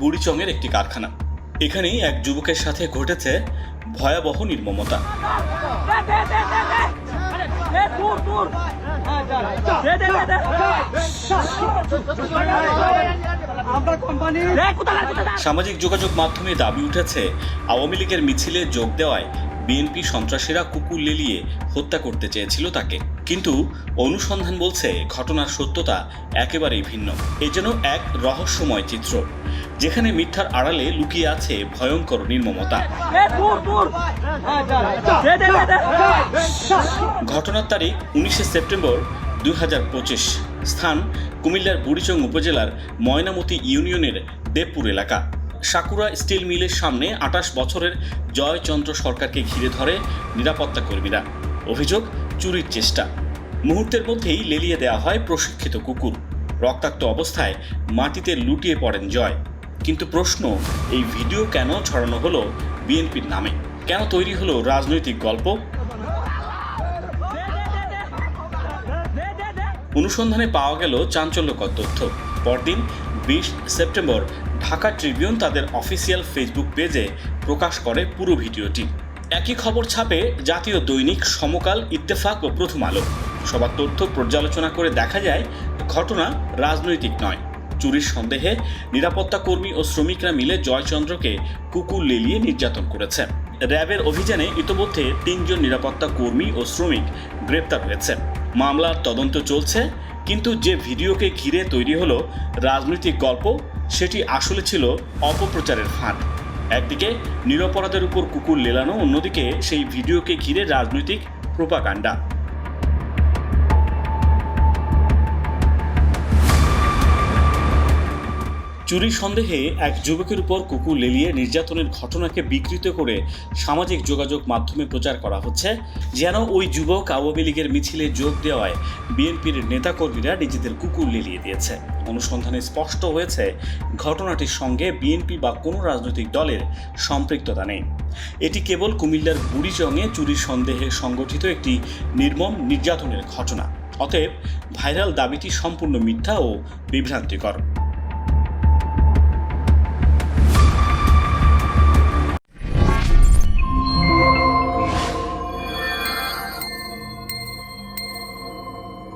বুড়িচংয়ের একটি কারখানা। এখানেই এক যুবকের সাথে ঘটেছে ভয়াবহ নির্মমতা। সামাজিক যোগাযোগ মাধ্যমে দাবি উঠেছে, আওয়ামী লীগের মিছিলে যোগ দেওয়ায় বিএনপি সন্ত্রাসীরা কুকুর লেলিয়ে হত্যা করতে চেয়েছিল তাকে। কিন্তু অনুসন্ধান বলছে, ঘটনার সত্যতা একেবারেই ভিন্ন। এ যেন এক রহস্যময় চিত্র, যেখানে মিথ্যার আড়ালে লুকিয়ে আছে ভয়ঙ্কর নির্মমতা। ঘটনার তারিখ উনিশে সেপ্টেম্বর দু হাজার পঁচিশ, স্থান কুমিল্লার বুড়িচং উপজেলার ময়নামতি ইউনিয়নের দেবপুর এলাকা। সাকুরা স্টিল মিলের সামনে আটাশ বছরের জয়চন্দ্র সরকারকে ঘিরে ধরে নিরাপত্তা কর্মীরা। অভিযোগ, চুরির চেষ্টা। মুহূর্তের মধ্যেই লেলিয়ে দেওয়া হয় প্রশিক্ষিত কুকুর। রক্তাক্ত অবস্থায় মাটিতে লুটিয়ে পড়েন জয়। কিন্তু প্রশ্ন, এই ভিডিও কেন ছড়ানো হলো বিএনপির নামে? কেন তৈরি হলো রাজনৈতিক গল্প? অনুসন্ধানে পাওয়া গেল চাঞ্চল্যকর তথ্য। পরদিন বিশ সেপ্টেম্বর ঢাকা ট্রিবিউন তাদের অফিসিয়াল ফেসবুক পেজে প্রকাশ করে পুরো ভিডিওটি। একই খবর ছাপে জাতীয় দৈনিক সমকাল, ইত্তেফাক ও প্রথম আলো। সবার তথ্য পর্যালোচনা করে দেখা যায়, ঘটনা রাজনৈতিক নয়। চুরির সন্দেহে নিরাপত্তা কর্মী ও শ্রমিকরা মিলে জয়চন্দ্রকে কুকুর লেলিয়ে নির্যাতন করেছে। র্যাবের অভিযানে ইতোমধ্যে তিনজন নিরাপত্তা কর্মী ও শ্রমিক গ্রেপ্তার হয়েছে। মামলার তদন্ত চলছে, কিন্তু যে ভিডিওকে ঘিরে তৈরি হলো রাজনৈতিক গল্প, সেটি আসলে ছিল অপপ্রচারের ফাঁদ। একদিকে নিরপরাধের উপর কুকুর লেলানো, অন্যদিকে সেই ভিডিওকে ঘিরে রাজনৈতিক প্রোপাগান্ডা। চুরির সন্দেহে এক যুবকের উপর কুকুর লেলিয়ে নির্যাতনের ঘটনাকে বিকৃত করে সামাজিক যোগাযোগ মাধ্যমে প্রচার করা হচ্ছে। যেন ওই যুবক আওয়ামী লীগের মিছিলে যোগ দেওয়ায় বিএনপির নেতাকর্মীরা নিজেদের কুকুর লেলিয়ে দিয়েছে। অনুসন্ধানে স্পষ্ট হয়েছে, ঘটনাটির সঙ্গে বিএনপি বা কোনো রাজনৈতিক দলের সম্পৃক্ততা নেই। এটি কেবল কুমিল্লার বুড়িচংয়ে চুরির সন্দেহে সংগঠিত একটি নির্মম নির্যাতনের ঘটনা। অতএব ভাইরাল দাবিটি সম্পূর্ণ মিথ্যা ও বিভ্রান্তিকর।